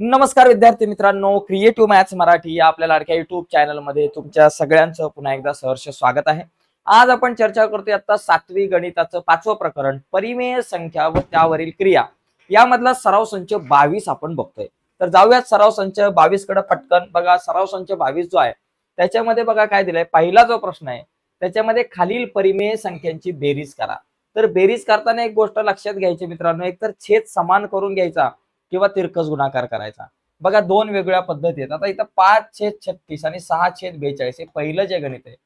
नमस्कार विद्यार्थी मित्रांनो क्रिएटिव्ह मॅथ्स मराठी या आपल्या लाडक्या युट्यूब चॅनलमध्ये तुमच्या सगळ्यांचं पुन्हा एकदा सहर्ष स्वागत आहे. आज आपण चर्चा करतोय आता सातवी गणिताचं पाचवं प्रकरण परिमेय संख्या व त्यावरील क्रिया. यामधला सराव संच बावीस आपण बघतोय. तर जाऊयात सराव संच बावीसकडे पटकन. बघा सराव संच बावीस जो आहे त्याच्यामध्ये बघा काय दिलंय. पहिला जो प्रश्न आहे त्याच्यामध्ये खालील परिमेय संख्यांची बेरीज करा. तर बेरीज करताना एक गोष्ट लक्षात घ्यायची मित्रांनो एक तर छेद समान करून घ्यायचा किंवा तिरकस गुणाकार करायचा. बघा दोन वेगळ्या पद्धती आहेत. आता इथं पाच छेद छत्तीस आणि सहा छेद बेचाळीस हे पहिलं जे गणित आहे.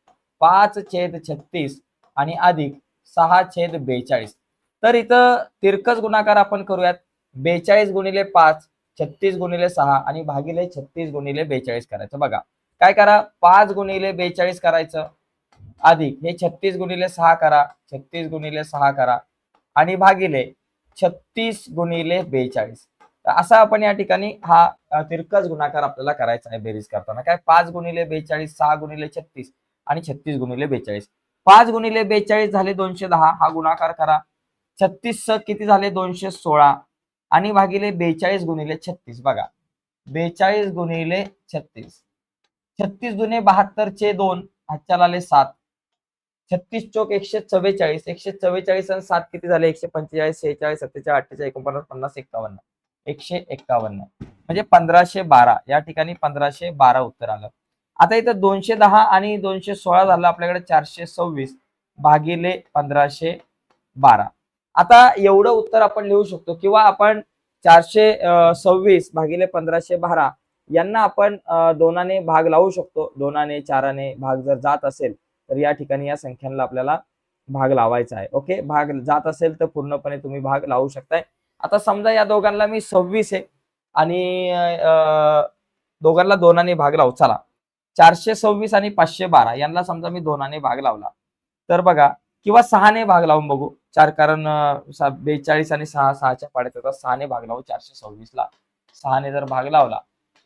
पाच छेद छत्तीस आणि अधिक सहा छेद बेचाळीस. तर इथं तिरकस गुणाकार आपण करूयात. बेचाळीस गुणिले पाच छत्तीस गुणिले सहा आणि भागिले छत्तीस गुणिले बेचाळीस करायचं. बघा काय करा? पाच गुणिले बेचाळीस करायचं. अधिक हे छत्तीस गुणिले सहा करा. छत्तीस गुणिले सहा करा. आणि भागिले छत्तीस गुणिले बेचाळीस. असा आपण या ठिकाणी हा तिरकस गुणाकार आपल्याला करायचा आहे बेरीज करताना. काय? पाच गुणिले बेचाळीस सहा गुणिले छत्तीस आणि छत्तीस गुणिले बेचाळीस. पाच गुणिले बेचाळीस झाले दोनशे दहा हा गुणाकार करा. छत्तीस स किती झाले? दोनशे सोळा आणि भागिले बेचाळीस गुणिले छत्तीस. बघा. बेचाळीस गुणिले छत्तीस. छत्तीस गुणे बहात्तर चे दोन हातच्याला आले सात. छत्तीस चौक एकशे चव्वेचाळीस. एकशे चव्वेचाळीस आणि सात किती झाले? एकशे पंचेचाळीस सेहेचाळीस सत्तेचाळीस अठ्ठेचाळीस एकोणपन्नास पन्नास एक्कावन्न एकशे एक्कावन्न म्हणजे पंधराशे बारा या ठिकाणी पंधराशे बारा उत्तर आलं. आता इथं दोनशे दहा आणि दोनशे सोळा झालं आपल्याकडे चारशे सव्वीस भागिले पंधराशे बारा. आता एवढं उत्तर आपण लिहू शकतो किंवा आपण चारशे सव्वीस भागिले पंधराशे बारा यांना आपण दोनाने भाग लावू शकतो. दोनाने चाराने भाग जर जात असेल तर या ठिकाणी या संख्यांना आपल्याला भाग लावायचा आहे. ओके? भाग जात असेल तर पूर्णपणे तुम्ही भाग लावू शकताय. आता समजा या दोघांना मी सव्वीस आहे आणि अं, दोघांना दोनाने भाग लावू. चला. चारशे सव्वीस आणि पाचशे बारा. यांना समजा मी दोनाने भाग लावला. तर बघा किंवा सहाने भाग लावून बघू. चार कारण बेचाळीस आणि सहा सहाच्या पाड्यात येतात. सहाने भाग लावू चारशे सव्वीस ला सहाने जर भाग लावला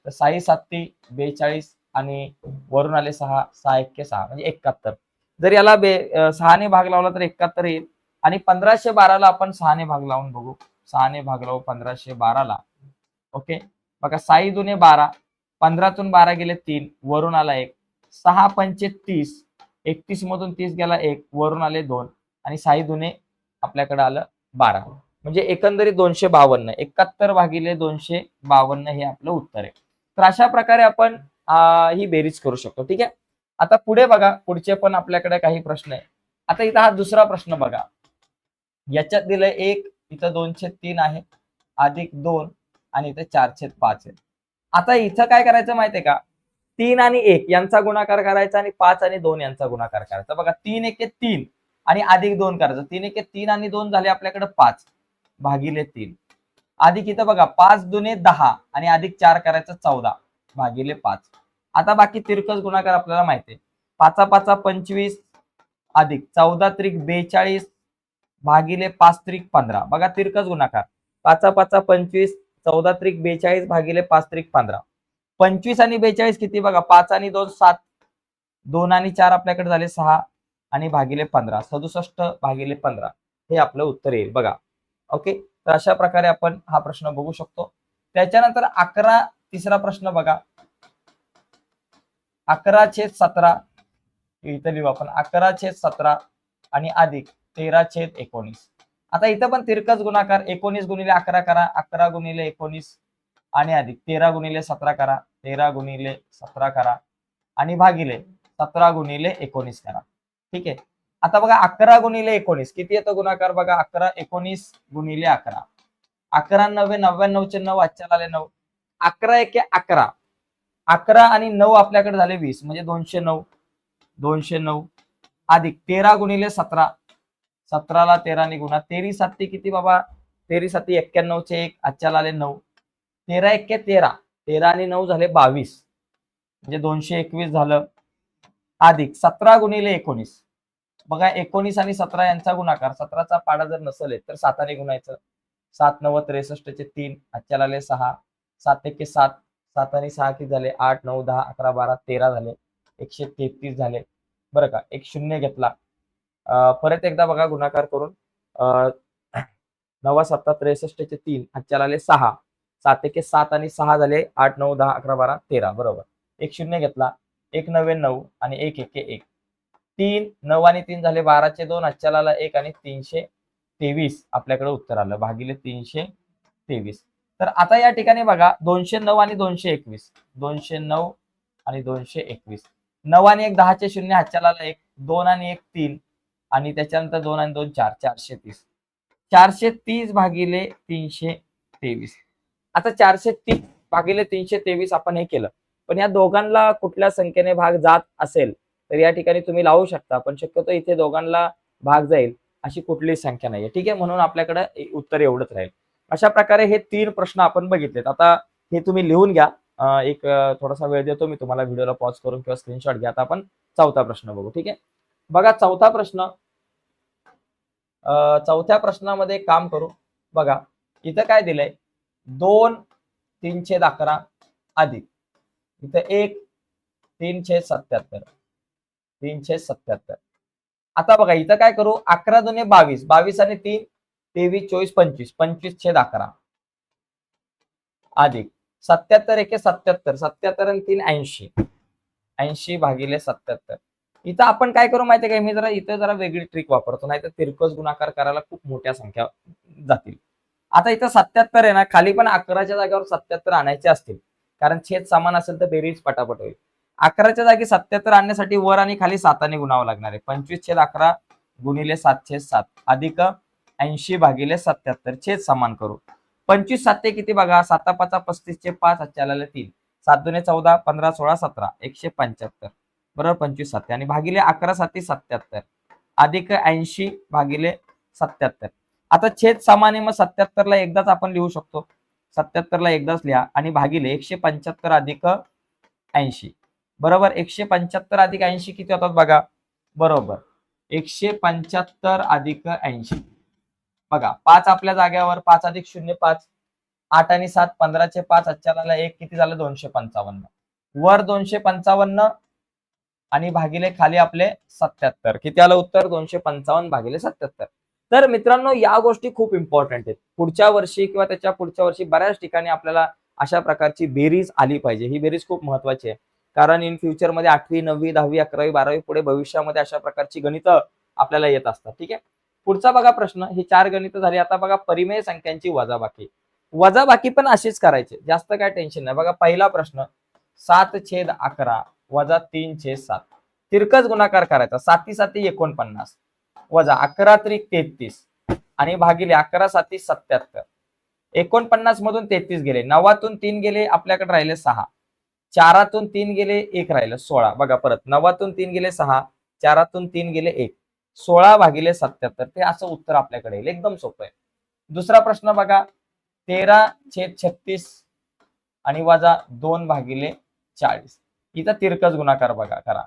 तर साई सातती बेचाळीस आणि वरून आले सहा सहा एक्के सहा म्हणजे एकाहत्तर जर याला बे सहाने भाग लावला तर एकाहत्तर येईल. आणि पंधराशे बाराला आपण सहाने भाग लावून बघू. सहाने भागलो पंधराशे बाराला. ओके? बघा साई दुने बारा पंधरातून बारा गेले तीन वरून आला एक. सहा पंचे तीस एकतीस मधून तीस गेला एक वरून आले दोन. आणि साई दुने आपल्याकडे आलं बारा. म्हणजे एकंदरीत दोनशे बावन्न एकाहत्तर भागिले दोनशे बावन्न हे आपलं उत्तर आहे. तर अशा प्रकारे आपण ही बेरीज करू शकतो. ठीक आहे? आता पुढे बघा पुढचे पण आपल्याकडे काही प्रश्न आहे. आता इथं हा दुसरा प्रश्न बघा. याच्यात दिलं एक इथं दोनशे तीन आहे अधिक दोन आणि इथे चारशे पाच आहे. आता इथं काय करायचं माहितीये का? तीन आणि एक यांचा गुणाकार करायचा आणि पाच आणि दोन यांचा गुणाकार करायचा. बघा तीन एक तीन आणि अधिक दोन करायचं. तीन एके तीन आणि दोन झाले आपल्याकडे पाच भागिले तीन. अधिक इथं बघा पाच दुने दहा आणि अधिक चार करायचं चौदा भागिले पाच. आता बाकी तिरकस गुणाकार आपल्याला माहिती आहे पाचा पाचा पंचवीस अधिक चौदा त्रिक बेचाळीस भागिले पाच त्रिक पंधरा. बघा तिरकस गुणाकार. पाचा पाचा पंचवीस चौदा त्रिक बेचाळीस भागिले पाच त्रिक पंधरा. पंचवीस आणि बेचाळीस किती बघा पाच आणि दोन सात. दोन आणि चार आपल्याकडे झाले सहा आणि भागिले पंधरा. सदुसष्ट भागिले पंधरा. हे आपलं उत्तर येईल. बघा. ओके? तर अशा प्रकारे आपण हा प्रश्न बघू शकतो. त्याच्यानंतर अकरा तिसरा प्रश्न बघा. अकरा छेद सतरा. इथं लिहू आपण. अकरा छेद सतरा आणि अधिक. तेरा छेद एकोणीस. आता इथं पण तिरकस गुणाकार एकोणीस गुणिले अकरा करा अकरा गुणिले एकोणीस आणि अधिक तेरा गुणिले सतरा करा तेरा गुणिले सतरा करा आणि भागिले सतरा गुणिले एकोणीस करा. ठीक आहे? आता बघा अकरा गुणिले एकोणीस किती येतो गुणाकार बघा? अकरा एकोणीस गुणिले अकरा. अकरा नव्हे नव्याण्णवचे नऊ आजच्या आले नऊ. अकरा एके अकरा. अकरा आणि नऊ आपल्याकडे झाले वीस म्हणजे दोनशे नऊ दोनशे नऊ. अधिक तेरा गुणिले सतरा सतराला तेराने गुणा तेरी साती किती बाबा? तेरी साती एक्क्याण्णवचे एक. आजच्याला आले नऊ. तेरा एक्के तेरा. तेरा आणि नऊ झाले बावीस. म्हणजे दोनशे एकवीस झालं. अधिक सतरा गुणिले एकोणीस. बघा एकोणीस आणि सतरा यांचा गुणाकार. सतराचा पाडा जर नसेल तर साताने गुणायचं. सात नव्वद त्रेसष्टचे तीन. आजच्याला आले सहा. सात एके सात. सात आणि सहा किती झाले? आठ नऊ दहा अकरा बारा तेरा झाले. एकशे तेहतीस झाले. बरं का? एक शून्य घेतला. परत एकदा बघा गुणाकार करून नवा सत्ता त्रेसष्टचे तीन आजच्याला आले सहा. सात एके सात आणि सहा झाले आठ नऊ दहा अकरा बारा तेरा. बरोबर. एक शून्य घेतला. एक नव्वे नऊ आणि एक एके एक. तीन नऊ आणि तीन झाले बाराचे दोन अच्चलाला एक आणि तीनशे तेवीस. आपल्याकडे उत्तर आलं. भागिले तीनशे तेवीस. तर आता या ठिकाणी बघा दोनशे नऊ आणि दोनशे एकवीस. दोनशे नऊ आणि दोनशे एकवीस. नऊ आणि एक दहाचे शून्य हातच्याला एक. दोन आणि एक तीन. आणि त्याच्यानंतर दोन आणि दोन चार चारशे तीस. चारशे तीस भागिले तीनशे तेवीस. आता चारशे तीस भागिले तीनशे तेवीस आपण हे केलं. पण या दोघांना कुठल्या संख्येने भाग जात असेल तर या ठिकाणी तुम्ही लावू शकता. पण शक्यतो इथे दोघांना भाग जाईल अशी कुठलीच संख्या नाहीये. ठीक आहे? म्हणून आपल्याकडे उत्तर एवढंच राहील. अशा प्रकारे हे तीन प्रश्न आपण बघितलेत. आता हे तुम्ही लिहून घ्या. एक थोडासा वेळ देतो. मी तुम्हाला व्हिडिओला पॉज करून किंवा स्क्रीनशॉट घ्या. आता आपण चौथा प्रश्न बघू. ठीक आहे? बघा चौथा प्रश्न. चौथ्या प्रश्नामध्ये काम करू. बघा इथं काय दिलंय? दोन तीनशे अकरा अधिक. इथं एक तीनशे सत्याहत्तर. तीनशे सत्याहत्तर. आता बघा इथं काय करू? अकरा दोन्ही बावीस. बावीस आणि तीन तेवीस चोवीस पंचवीस. पंचवीस छेद अकरा. अधिक. सत्याहत्तर एके सत्याहत्तर. सत्याहत्तर आणि तीन ऐंशी. ऐंशी भागिले सत्याहत्तर. इथं आपण काय करू माहितीये का? मी जरा इथं जरा वेगळी ट्रिक वापरतो. नाही तर तिरकस गुणाकार करायला खूप मोठ्या संख्या जातील. आता इथं सत्याहत्तर आहे ना खाली पण अकराच्या जागेवर सत्याहत्तर आणायचे असतील. कारण छेद समान असेल तर बेरीज पटापट होईल. अकराच्या जागी सत्याहत्तर आणण्यासाठी वर आणि खाली साताने गुणावं लागणार आहे. पंचवीस छेद अकरा गुणिले सातशे सात. अधिक ऐंशी भागिले सत्याहत्तर छेद समान करू. पंचवीस साते किती बघा? साता पाचा पस्तीसचे पाच चालायला तीन. सात दोन्ही चौदा पंधरा सोळा सतरा. एकशे पंच्याहत्तर. बरोबर? पंचवीस साते आणि भागिले अकरा साती सत्याहत्तर अधिक ऐंशी भागिले सत्याहत्तर आता छेद सामान्य मग मग सत्याहत्तरला एकदाच आपण लिहू शकतो. सत्याहत्तरला एकदाच लिहा. आणि भागिले एकशे पंच्याहत्तर अधिक ऐंशी. बरोबर? एकशे पंच्याहत्तर अधिक ऐंशी किती होतात बघा? बरोबर. एकशे पंच्याहत्तर अधिक ऐंशी. बघा पाच आपल्या जाग्यावर पाच अधिक शून्य पाच. आठ आणि सात पंधराचे पाच अच्चाला एक. किती झालं? दोनशे पंचावन्न. वर दोनशे पंचावन्न आणि भागिले खाली आपले सत्याहत्तर. किती आलं उत्तर? दोनशे पंचावन्न भागिले सत्याहत्तर. तर मित्रांनो या गोष्टी खूप इम्पॉर्टंट आहेत. पुढच्या वर्षी किंवा त्याच्या पुढच्या वर्षी बऱ्याच ठिकाणी आपल्याला अशा प्रकारची बेरीज आली पाहिजे. ही बेरीज खूप महत्वाची आहे. कारण इन फ्युचरमध्ये आठवी नववी दहावी अकरावी बारावी पुढे भविष्यामध्ये अशा प्रकारची गणितं आपल्याला येत असतात. ठीक आहे? पुढचा बघा प्रश्न. हे चार गणित झाली. आता बघा परिमेय संख्यांची वजाबाकी. वजाबाकी पण अशीच करायची. जास्त काय टेन्शन नाही. बघा पहिला प्रश्न सात छेद अकरा. वजा तीन छे सात. तिरकस गुणाकार करायचा. साती साती एकोणपन्नास. वजा अकरा त्रिक तेहतीस. आणि भागिले अकरा साती सत्याहत्तर. एकोणपन्नास मधून तेहतीस गेले. नवातून तीन गेले आपल्याकडे राहिले सहा. चारातून तीन गेले एक राहिलं सोळा. बघा परत. नवातून तीन गेले सहा चारातून तीन गेले एक. सोळा भागिले सत्याहत्तर. ते असं उत्तर आपल्याकडे येईल. एकदम सोपं आहे. दुसरा प्रश्न बघा. तेरा छेद छत्तीस आणि वजा दोन भागिले चाळीस. इथं तिरकस गुणाकार बघा करा.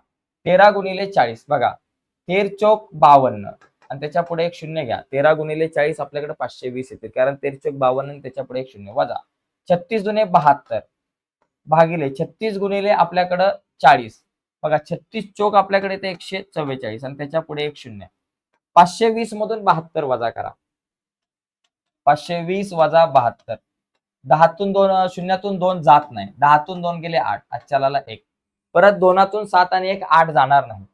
तेरा गुणिले चाळीस बघा. तेर चौक बावन्न. आणि त्याच्या पुढे एक शून्य घ्या. तेरा गुणिले चाळीस आपल्याकडे पाचशे वीस येते. कारण तेर चौक बावन्न आणि त्याच्या पुढे एक शून्य. वजा. छत्तीस दुने बहात्तर. भागिले छत्तीस गुणिले आपल्याकडं चाळीस. बघा छत्तीस चौक आपल्याकडे ते एकशे चव्वेचाळीस आणि त्याच्या पुढे एक शून्य. पाचशे वीस मधून बहात्तर वजा करा. पाचशे वीस वजा बहात्तर. दहातून दोन शून्यातून दोन जात नाही. दहातून दोन गेले आठ. आजच्याला एक. परत दोनातून सात आणि एक आठ जाणार नाही.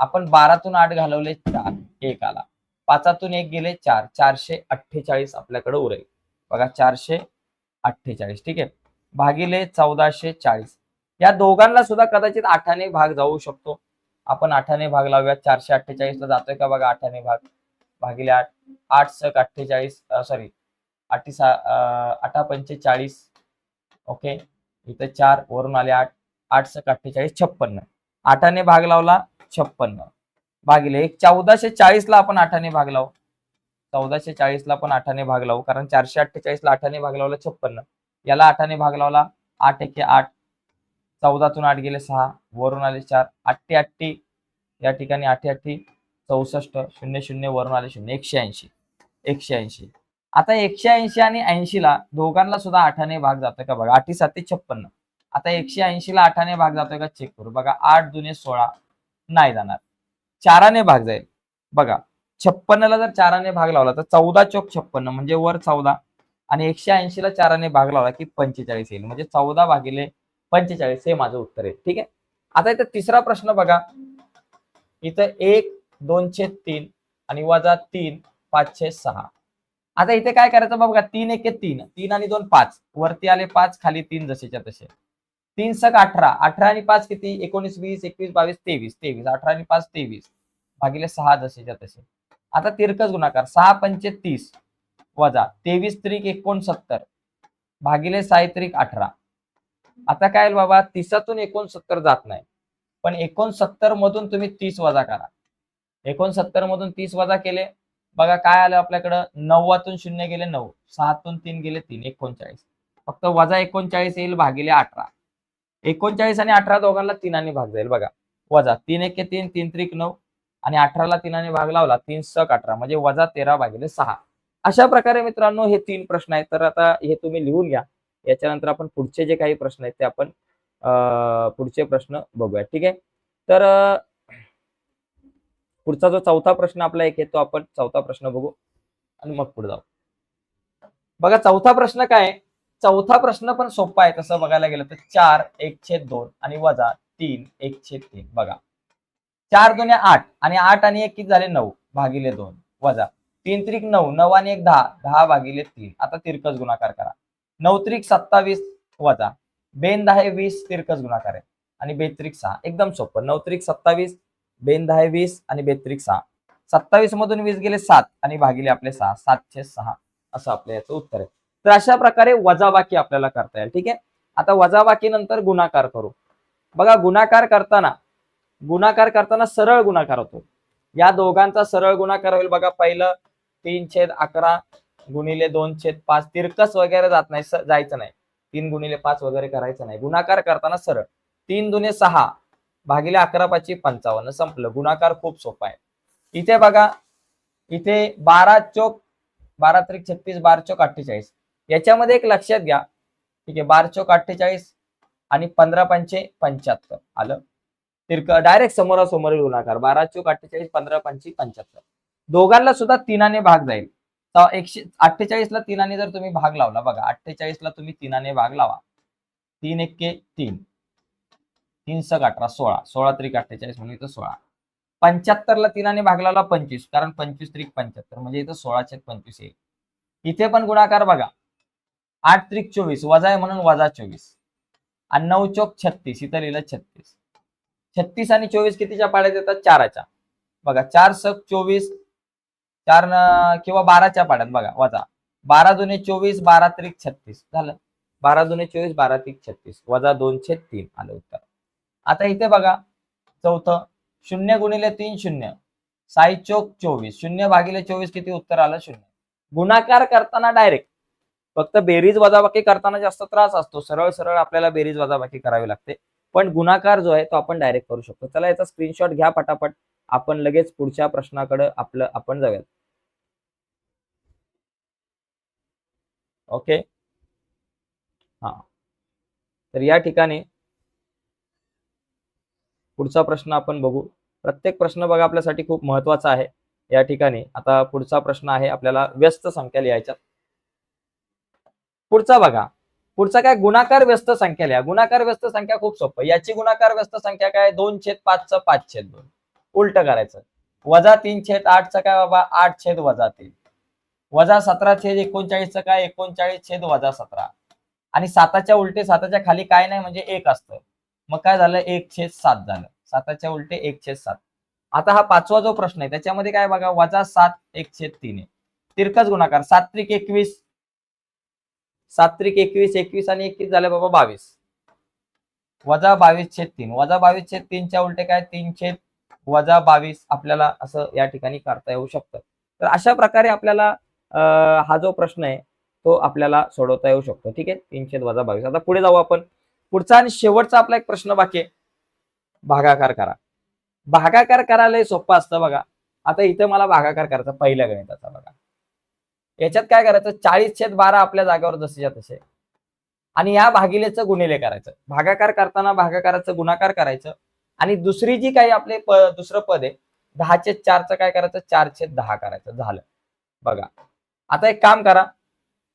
आपण बारातून आठ घालवले चार एक आला. पाचातून एक गेले चार चारशे अठ्ठेचाळीस आपल्याकडे उरेल. बघा चारशे अठ्ठेचाळीस ठीक आहे? भागिले चौदाशे चाळीस. या दोघांना सुद्धा कदाचित आठाने भाग जाऊ शकतो. आपण आठाने भाग लावूया चारशे अठ्ठेचाळीस ला जातोय का? बघा आठाने भाग. भागिले आठ आठ सक अठ्ठेचाळीस सॉरी आठी सा आठा पंचेचाळीस. ओके? इथं चार वरून आले आठ. आठ सक अठ्ठेचाळीस छप्पन्न. आठाने भाग लावला छप्पन्न. भागिले एक चौदाशे चाळीस ला आपण आठाने भाग लावू. चौदाशे चाळीस ला पण आठाने भाग लावू कारण चारशे अठ्ठेचाळीस ला आठाने भाग लावला छप्पन्न. याला आठाने भाग लावला आठ एके आठ. चौदातून आठ गेले सहा वरून आले चार. आठ्ठी आठ्ठी या ठिकाणी आठी आठ्ठी चौसष्ट शून्य शून्य वरून आले शून्य. एकशे ऐंशी. एकशे ऐंशी. आता एकशे ऐंशी आणि ऐंशीला दोघांना सुद्धा आठाने भाग जातोय का बघा? आठी साते छप्पन्न. आता एकशे ऐंशी ला आठाने भाग जातोय का? चेक करू. बघा आठ दुने सोळा नाही जाणार. चाराने भाग जाईल. बघा छप्पन्नला जर चाराने भाग लावला तर चौदा चौक छप्पन्न म्हणजे वर चौदा. आणि एकशे ऐंशीला चाराने भाग लावला की पंचेचाळीस येईल. म्हणजे चौदा भागिले पंचेचाळीस हे माझं उत्तर आहे. ठीक आहे? आता इथं तिसरा प्रश्न बघा. इथं एक दोनशे तीन आणि वजा तीन पाचशे सहा. आता इथे काय करायचं बघा? तीन एक तीन. तीन आणि दोन पाच. वरती आले पाच खाली तीन जसेच्या तसे. तीन सक अठरा. अठरा आणि पाच किती? एकोणीस वीस एकवीस बावीस तेवीस. तेवीस. अठरा आणि पाच तेवीस. भागिले सहा जसेच्या तसे. आता तिरकस गुणाकार. सहा पंचे तीस. वजा. तेवीस त्रिक एकोणसत्तर. भागिले साई अठरा. आता काय बाबा? तीसातून एकोणसत्तर जात नाही. पण एकोणसत्तर मधून तुम्ही तीस वजा करा. एकोणसत्तर मधून तीस वजा केले. बघा काय आलं आपल्याकडं? नव्वातून शून्य गेले नऊ. सहातून तीन गेले तीन. एकोणचाळीस. फक्त वजा एकोणचाळीस येईल भागिले अठरा. एकोणचाळीस आणि अठरा दोघांना तीनाने भाग जाईल. बघा वजा तीन एक तीन तीन त्रिक नऊ आणि अठराला तीनाने भाग लावला तीन सक अठरा म्हणजे वजा तेरा भागिले सहा. अशा प्रकारे मित्रांनो हे तीन प्रश्न आहेत. तर आता हे तुम्ही लिहून घ्या. याच्यानंतर आपण पुढचे जे काही प्रश्न आहेत ते आपण पुढचे प्रश्न बघूया ठीक आहे? तर पुढचा जो चौथा प्रश्न आपला एक आहे तो आपण चौथा प्रश्न बघू आणि मग पुढे जाऊ. बघा चौथा प्रश्न काय आहे? चौथा प्रश्न पण सोपा आहे तसं बघायला गेलं तर चार एक छेद दोन आणि वजा तीन एक छेद तीन. बघा. चार दोन आठ आणि आठ आणि एक किती झाले? नऊ भागिले दोन. वजा. तीन त्रिक नऊ नऊ आणि एक दहा दहा भागिले तीन. आता तिरकस गुणाकार करा. नऊ त्रिक सत्तावीस वजा. बेन दहा वीस तिरकस गुणाकार आहे. आणि बेत्रिक सहा. एकदम सोपं. नऊ त्रिक सत्तावीस बेन दहा वीस आणि बेत्रिक सहा. सत्तावीस मधून वीस गेले सात आणि भागिले आपले सहा. सातशे सहा. असं आपल्या याचं उत्तर आहे. तर अशा प्रकारे वजाबाकी आपल्याला करता येईल. ठीक आहे? आता वजाबाकी नंतर गुणाकार करू. बघा गुणाकार करताना गुणाकार करताना सरळ गुणाकार होतो. या दोघांचा सरळ गुणाकार होईल बघा. पहिलं तीन छेद अकरा गुणिले दोन छेद पाच. तिरकस वगैरे जात नाही जायचं नाही. तीन गुणिले पाच वगैरे करायचं नाही. गुणाकार करताना सरळ. तीन दुने सहा भागिले अकरा पाचशे पंचावन्न. संपलं. गुणाकार खूप सोपा आहे. इथे बघा इथे बारा चोक बारा त्रिक छत्तीस बारा चोक अठ्ठेचाळीस. याच्यामध्ये एक लक्षात घ्या. ठीक आहे बारा चौक अठ्ठेचाळीस आणि पंधरा पंचे पंच्याहत्तर. आलं? तिरक डायरेक्ट समोरासमोरील गुणाकार. बारा चोक अठ्ठेचाळीस पंधरा पंचे पंच्याहत्तर. दोघांना सुद्धा तीनाने भाग जाईल. तर एकशे अठ्ठेचाळीस ला तीनाने जर तुम्ही भाग लावला बघा अठ्ठेचाळीस ला तुम्ही तीनाने भाग लावा. तीन एक्के तीन. तीन सग अठरा सोळा. सोळा त्रिक अठ्ठेचाळीस म्हणजे इथं सोळा. पंच्याहत्तरला तीनाने भाग लावला पंचवीस. कारण पंचवीस त्रिक पंच्याहत्तर. म्हणजे इथं सोळाशे पंचवीस येईल इथे पण गुणाकार बघा. आठ त्रिक चोवीस वजा आहे म्हणून वजा चोवीस. आणि नऊ चौक छत्तीस इथं लिहिलं छत्तीस. छत्तीस आणि चोवीस कितीच्या पाड्यात येतात चाराच्या. बघा चार सक चोवीस चार किंवा बाराच्या पाड्यात बघा वजा. बारा जुने चोवीस बारा त्रिक छत्तीस. झालं. बारा जुने चोवीस बारा त्रिक छत्तीस. वजा दोनशे तीन आलं उत्तर. आता इथे बघा चौथं. शून्य गुणिले तीन शून्य. साई चोक चोवीस. शून्य भागिले चोवीस किती उत्तर आलं? शून्य. गुणाकार करताना डायरेक्ट फक्त बेरीज वजाबाकी करताना जास्त त्रास असतो. सरळ सरळ आपल्याला बेरीज वजाबाकी करावी लागते. पण गुणाकार जो आहे तो आपण डायरेक्ट करू शकतो. चला याचा स्क्रीनशॉट घ्या पटापट. आपण लगेच पुढच्या प्रश्नाकडे आपलं आपण जाऊयात. ओके हा. तर या ठिकाणी पुढचा प्रश्न आपण बघू. प्रत्येक प्रश्न बघा आपल्यासाठी खूप महत्त्वाचा आहे. या ठिकाणी आता पुढचा प्रश्न आहे आपल्याला व्यस्त संख्या लिहायच्या पुढचा बघा. पुढचा काय? गुणाकार व्यस्त संख्या लिहा. गुणाकार व्यस्त संख्या खूप सोपं. याची गुणाकार व्यस्त संख्या काय? दोन छेद पाचचं पाच छेद दोन. उलट करायचं. वजा तीन छेद आठचं काय बाबा? आठ छेद वजा तीन. वजा सतरा छेद एकोणचाळीसचं काय? एकोणचाळीस छेद वजा सतरा. आणि साताच्या उलटे साताच्या खाली काय नाही? म्हणजे एक असतं. मग काय झालं? एक छेद सात झालं. साताच्या उलटे एक छेद सात. आता हा पाचवा जो प्रश्न आहे त्याच्यामध्ये काय बघा? वजा सात एक छेद तीन आहे. तिरकस गुणाकार. सात्विक एकवीस सात त्रिक एकवीस एकवीस आणि एकवीस झाले बाबा बावीस. वजा बावीस छेद तीन. वजा बावीस छेद तीनच्या उलटे काय? तीन छेद वजा बावीस आपल्याला असं या ठिकाणी करता येऊ शकतं. तर अशा प्रकारे आपल्याला हा जो प्रश्न आहे तो आपल्याला सोडवता येऊ शकतो. ठीक आहे? तीन छेद वजा बावीस. आता पुढे जाऊ आपण. पुढचा आणि शेवटचा आपला एक प्रश्न बाकी आहे. भागाकार करा. भागाकार करायला सोपं असतं बघा. आता इथं मला भागाकार करायचा पहिल्या गणिताचा बघा. याच्यात काय करायचं? चाळीस छेद बारा आपल्या जागेवर जसेच्या तसे. आणि या भागिलेचं गुणिले करायचं. भागाकार करताना भागाकाराचं गुणाकार करायचं. आणि दुसरी जी काही आपले प दुसरं पद आहे दहा छेद चारचं काय करायचं? चार छेद दहा करायचं. झालं. बघा. आता एक काम करा.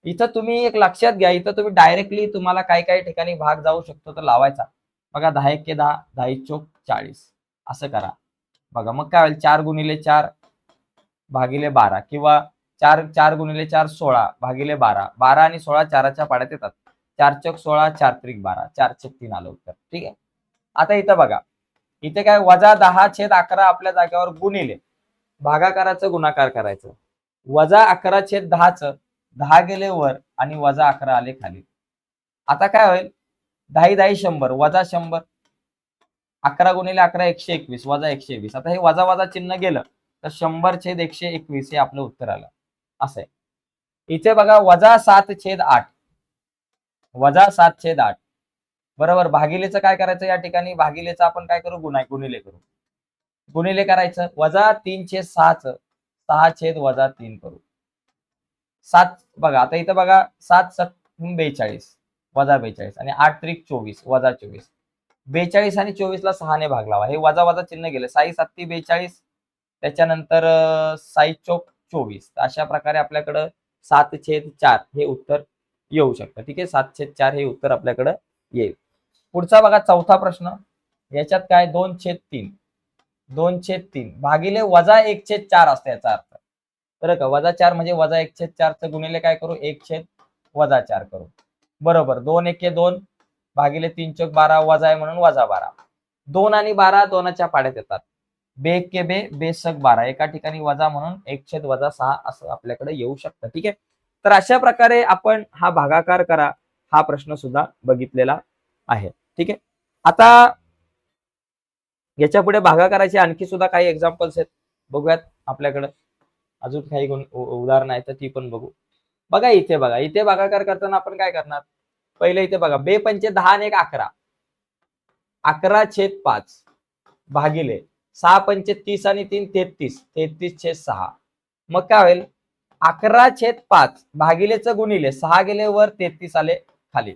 इथं तुम्ही एक लक्षात घ्या. इथं तुम्ही डायरेक्टली तुम्हाला काही काही ठिकाणी भाग जाऊ शकतो तर लावायचा. बघा दहा एक दहा दहा एक चोक चाळीस. असं करा. बघा मग काय होईल? चार गुणिले चार भागिले बारा किंवा चार चार गुणिले चार सोळा भागिले बारा. बारा आणि सोळा चाराच्या पाड्यात येतात. चार चक सोळा चार त्रिक बारा. चार चक तीन आलं उत्तर. ठीक आहे? आता इथं बघा. इथे काय? वजा दहा छेद अकरा आपल्या जागेवर गुणिले. भागाकाराचं गुणाकार करायचं. वजा अकरा छेद दहाचं. दहा गेले वर आणि वजा अकरा आले खाली. आता काय होईल? दहाही दहा शंभर. वजा शंभर. अकरा गुणिले अकरा एकशे एकवीस. वजा एकशे वीस आता हे वजा वजा चिन्ह गेलं. तर शंभर छेद एकशे एकवीस हे आपलं उत्तर आलं. असं आहे इथे बघा वजा सात छेद आठ. वजा सात छेद आठ. बरोबर भागिलेचं काय करायचं या ठिकाणी? भागिलेचं आपण काय करू? गुन्हा गुणिले करू. गुणिले करायचं. वजा तीन छेद सहाच सहा छेद वजा तीन करू. सात बघा आता इथं बघा सात सत बेचाळीस. वजा बेचाळीस. आणि आठ त्रिक चोवीस. वजा चोवीस. बेचाळीस आणि चोवीसला सहाने भाग लावा. हे वजा वजा चिन्ह गेले. साई साती बेचाळीस. त्याच्यानंतर साई चोक चोवीस. अशा प्रकारे आपल्याकडं सात छेद चार हे उत्तर येऊ शकतं. ठीक आहे? सात छेद चार हे उत्तर आपल्याकडं येईल. पुढचा बघा चौथा प्रश्न. याच्यात काय? दोन छेद तीन. दोन छेद तीन. भागिले वजा एक छेद चार असतं याचा अर्थ. बरं का? वजा चार म्हणजे वजा एक छेद चारचं गुणिले काय करू? एक छेद वजा चार करू. बरोबर. दोन एके दोन. भागिले तीन चौक बारा वजा आहे म्हणून वजा बारा. दोन आणि बारा दोनाच्या पाड्यात येतात. बे के बे बेसक बारा. एका ठिकाणी वजा म्हणून एक छेद वजा सहा असं आपल्याकडे येऊ शकतं. ठीक आहे? तर अशा प्रकारे आपण हा भागाकार करा हा प्रश्न सुद्धा बघितलेला आहे. ठीक आहे? आता याच्यापुढे भागाकाराचे आणखी सुद्धा काही एक्झाम्पल्स आहेत. बघूयात आपल्याकडे. अजून काही गुण उदाहरणं आहेत तर ती पण बघू. बघा इथे बघा. इथे भागाकार करताना आपण काय करणार? पहिले इथे बघा. बे पंचे दहा आणि एक अकरा. अकरा छेद पाच भागिले सहा पंचे तीस आणि तीन तेहतीस. तेहतीस छेद सहा. मग काय होईल? अकरा छेद पाच भागिलेच गुणिले सहा गेले वर तेहतीस आले खाली.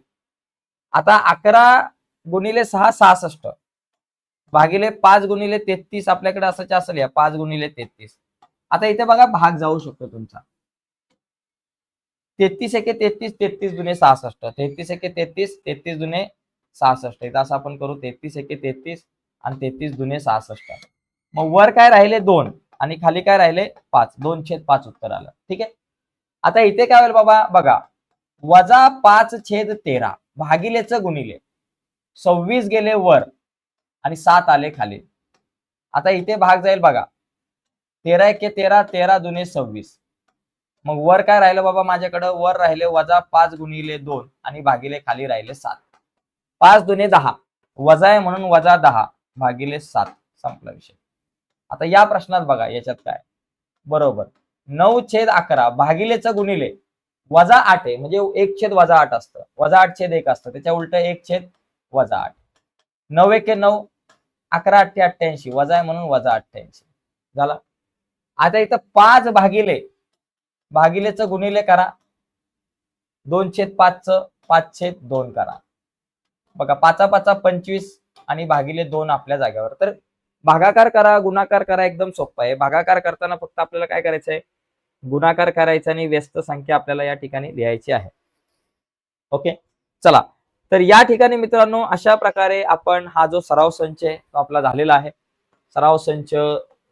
आता अकरा गुणिले सहा सहासष्ट. भागिले पाच गुणिले तेहतीस आपल्याकडे असं असेल या पाच गुणिले तेहतीस. आता इथे बघा भाग जाऊ शकतो तुमचा. तेहतीस एके तेहतीस तेहतीस जुने सहासष्ट. तेहतीस एके तेहतीस तेहतीस जुने सहासष्ट. इथं असं आपण करू तेहतीस एके तेहतीस आणि तेहतीस जुने सहासष्ट. मग वर काय राहिले दोन आणि खाली काय राहिले पाच. दोन छेद पाच उत्तर आलं. ठीक आहे? आता इथे काय होईल बाबा? बघा. वजा पाच छेद तेरा भागिलेचं गुणिले. सव्वीस गेले वर आणि सात आले खाली. आता इथे भाग जाईल बघा. तेरा एके तेरा तेरा दुने सव्वीस. मग वर काय राहिलं बाबा माझ्याकडं? वर राहिले वजा पाच गुणिले दोन आणि भागिले खाली राहिले सात. पाच दुने दहा. वजा आहे म्हणून वजा दहा भागिले सात. संपला विषय. आता या प्रश्नात बघा याच्यात काय? बरोबर. नऊ छेद अकरा भागिलेचं गुणिले वजा आठ आहे म्हणजे एक छेद वजा आठ असतं. वजा आठ छेद एक असतं. त्याच्या उलट एक छेद वजा आठ. नऊ एके नऊ अकरा अठ्ठे अठ्ठ्याऐंशी वजा आहे म्हणून वजा अठ्ठ्याऐंशी. झाला? आता इथं पाच भागिले भागिलेचं गुणिले करा. दोन छेद पाच पाच छेद दोन करा. बघा पाचा पाचा पंचवीस आणि भागिले दोन आपल्या जागेवर. तर भागाकार करा गुणाकार करा एकदम सोपं आहे. भागाकार करताना फक्त आपल्याला काय करायचं आहे? गुणाकार करायचा आणि व्यस्त संख्या आपल्याला या ठिकाणी लिहायची आहे. ओके? चला. तर या ठिकाणी मित्रांनो अशा प्रकारे आपण हा जो सराव संच आहे तो आपला झालेला आहे. सराव संच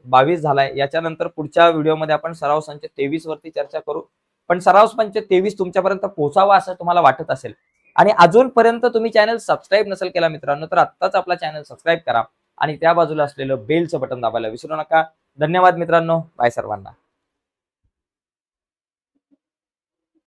बावीस झालाय. याच्यानंतर पुढच्या व्हिडिओमध्ये आपण सराव संच तेवीस वरती चर्चा करू. पण सराव संच तेवीस तुमच्यापर्यंत पोहोचावा असं तुम्हाला वाटत असेल. आणि अजूनपर्यंत तुम्ही चॅनल सबस्क्राईब नसेल केला मित्रांनो तर आत्ताच आपला चॅनल सबस्क्राईब करा. आणि त्या बाजूला असलेलं बेलचं बटन दाबायला विसरू नका. धन्यवाद मित्रांनो. बाय सर्वांना.